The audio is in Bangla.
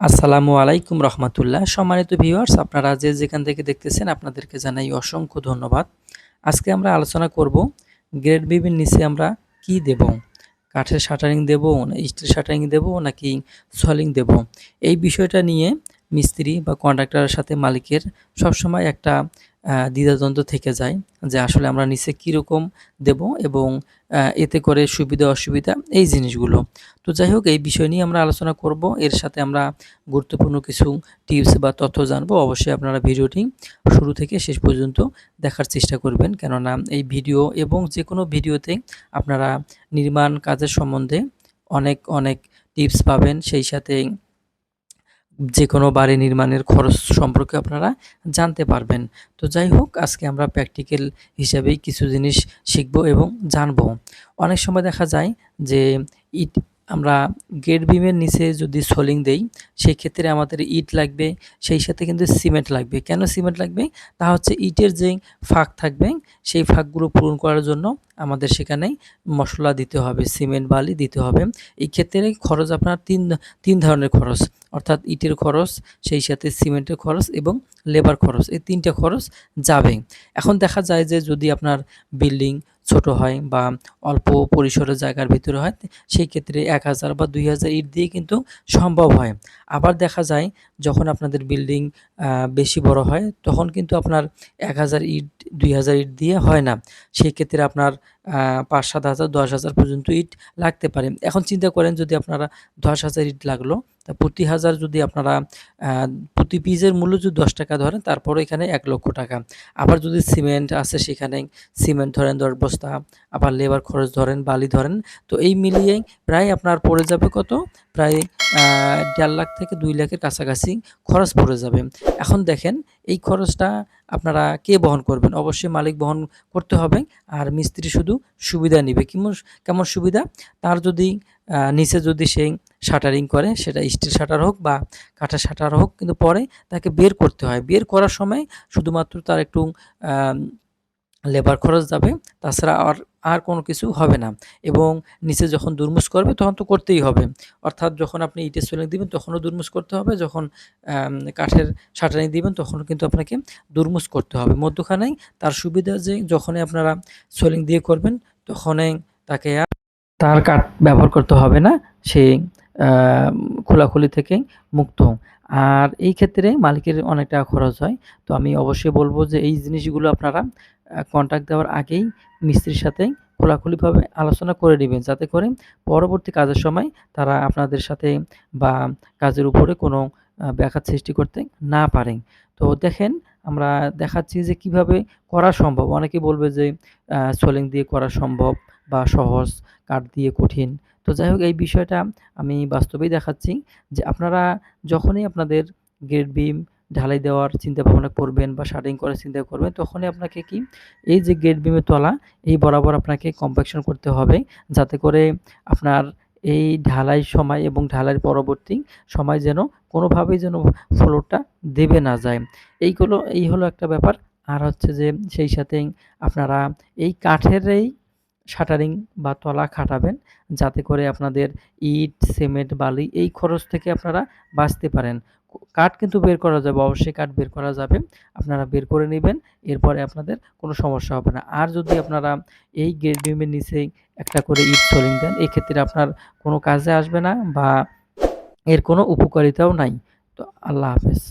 আসসালামু আলাইকুম রহমতুল্লাহ। সম্মানিত ভিউয়ার্স, আপনারা যে যেখান থেকে দেখতেছেন আপনাদেরকে জানাই অসংখ্য ধন্যবাদ। আজকে আমরা আলোচনা করব গ্রেড বিবির নিচে আমরা কি দেব? কাঠের শাটারিং দেব, না স্টিল শাটারিং দেব, নাকি সলিং দেব? এই বিষয়টা নিয়ে মিস্ত্রি বা কন্ট্রাক্টরের সাথে মালিকের সবসময় একটা দ্বিধাদ্বন্দ্ব থেকে যায় যে আসলে আমরা নিচে কীরকম দেব এবং এতে করে সুবিধা, অসুবিধা, এই জিনিসগুলো। তো যাই হোক, এই বিষয় নিয়ে আমরা আলোচনা করব। এর সাথে আমরা গুরুত্বপূর্ণ কিছু টিপস বা তথ্য জানব। অবশ্যই আপনারা ভিডিওটি শুরু থেকে শেষ পর্যন্ত দেখার চেষ্টা করবেন। কেননা এই ভিডিও এবং যে কোনো ভিডিওতে আপনারা নির্মাণ কাজের সম্বন্ধে অনেক অনেক টিপস পাবেন। সেই সাথে যে কোনো বাড়ি নির্মাণের খরচ সম্পর্কে আপনারা জানতে পারবেন। তো যাই হোক, আজকে আমরা প্র্যাকটিক্যাল হিসাবেই কিছু জিনিস শিখব এবং জানব। অনেক সময় দেখা যায় যে, ইট আমরা গেট বিমের নিচে যদি সোলিং দেই সেই ক্ষেত্রে আমাদের ইট লাগবে, সেই সাথে কিন্তু সিমেন্ট লাগবে। কেন সিমেন্ট লাগবে? তা হচ্ছে ইটের যে ফাঁক থাকবে, সেই ফাঁকগুলো পূরণ করার জন্য আমাদের সেখানে মশলা দিতে হবে সিমেন্ট বালি দিতে হবে। এই ক্ষেত্রে খরচ আপনার তিন তিন ধরনের খরচ, অর্থাৎ ইটের খরচ, সেই সাথে সিমেন্টের খরচ এবং লেবার খরচ, এই তিনটা খরচ যাবে। এখন দেখা যায় যে যদি আপনার বিল্ডিং ছোট হয় বা অল্প পরিসরের জায়গার ভিতরে হয়, সেই ক্ষেত্রে এক হাজার বা দুই হাজার ইট দিয়ে কিন্তু সম্ভব হয়। আবার দেখা যায়, যখন আপনাদের বিল্ডিং বেশি বড় হয়, তখন কিন্তু আপনার এক হাজার ইট, দুই হাজার ইট দিয়ে হয় না। সেই ক্ষেত্রে আপনার পাঁচ, সাত হাজার, দশ হাজার পর্যন্ত ইট লাগতে পারে। এখন চিন্তা করেন যদি আপনারা দশ হাজার ইট লাগল, তা প্রতি হাজার যদি আপনারা প্রতি পিসের মূল্য যদি দশ টাকা ধরেন তারপরে এখানে এক লক্ষ টাকা। আবার যদি সিমেন্ট আছে সেখানে, সিমেন্ট ধরেন দশ বস্তা, আবার লেবার খরচ ধরেন, বালি ধরেন, তো এই মিলিয়ে প্রায় আপনার পড়ে যাবে কত? প্রায় দেড় লাখ থেকে দুই লাখের কাছাকাছি খরচ পড়ে যাবে। এখন দেখেন, এই খরচটা আপনারা কে বহন করবেন? অবশ্যই মালিক বহন করতে হবে, আর মিস্ত্রি শুধু সুবিধা নিবে। কেমন কেমন সুবিধা? তার যদি নিচে যদি সেই শাটারিং করে, সেটা স্টিল শাটার হোক বা কাঠের শাটার হোক, কিন্তু পরে তাকে বের করতে হয়। বের করার সময় শুধুমাত্র তার একটু লেবার খরচ যাবে, তাছাড়া আর আর কোনো কিছু হবে না। এবং নিচে যখন দুর্মুস করবে, তখন তো করতেই হবে। অর্থাৎ যখন আপনি ইটের সোলিং দিবেন, তখনও দুর্মুস করতে হবে। যখন কাঠের শাটারিং দিবেন তখন কিন্তু আপনাকে দুর্মুস করতে হবে। মধ্যখানেই তার সুবিধা যে, যখনই আপনারা সোলিং দিয়ে করবেন, তখনই তাকে আর তার কাঠ ব্যবহার করতে হবে না। সে খোলাখুলি থেকে মুক্ত আর এই ক্ষেত্রে মালিকের অনেক টাকা খরচ হয়। তো আমি অবশ্যই বলব যে এই জিনিসগুলো আপনারা কন্ট্যাক্ট দেওয়ার আগেই মিস্ত্রির সাথে খোলাখুলিভাবে আলোচনা করে নেবেন। যাতে করে পরবর্তী কাজের সময় তারা আপনাদের সাথে বা কাজের উপরে কোনো ব্যাঘাত সৃষ্টি করতে না পারেন তো দেখেন, আমরা দেখাচ্ছি যে কীভাবে করা সম্ভব। অনেকে বলবে যে সোলিং দিয়ে করা সম্ভব বা সহজ, কাঠ দিয়ে কঠিন। তো যাই হোক, এই বিষয়টা আমি বাস্তবেই দেখাচ্ছি যে আপনারা যখনই আপনাদের গেট বিম ঢালাই দেওয়ার চিন্তা ভাবনা করবেন বা শার্টিং করার চিন্তা করবেন, তখনই আপনাকে কি এই যে গেট বিমের তলা, এই বরাবর আপনাকে কম্প্যাকশন করতে হবে যাতে করে আপনার এই ঢালাই সময় এবং ঢালাইয়ের পরবর্তী সময় যেন কোনোভাবেই যেন ফ্লোরটা দেবে না যায়। এইগুলো এই হলো একটা ব্যাপার। আর হচ্ছে যে সেই সাথে আপনারা এই কাঠের এই শাটারিং বা তলা খাটাবেন যাতে করে আপনাদের ইট, সিমেন্ট, বালি এই খরচ থেকে আপনারা বাঁচতে পারেন। কাঠ কিন্তু বের করা যাবে, অবশ্যই কাঠ বের করা যাবে। আপনারা বের করে নেবেন, এরপরে আপনাদের কোনো সমস্যা হবে না। আর যদি আপনারা এই গেট বিমের নিচে একটা করে ইট সোলিং দেন, এক্ষেত্রে আপনার কোনো কাজে আসবে না বা এর কোনো উপকারিতাও নাই। তো আল্লাহ হাফেজ।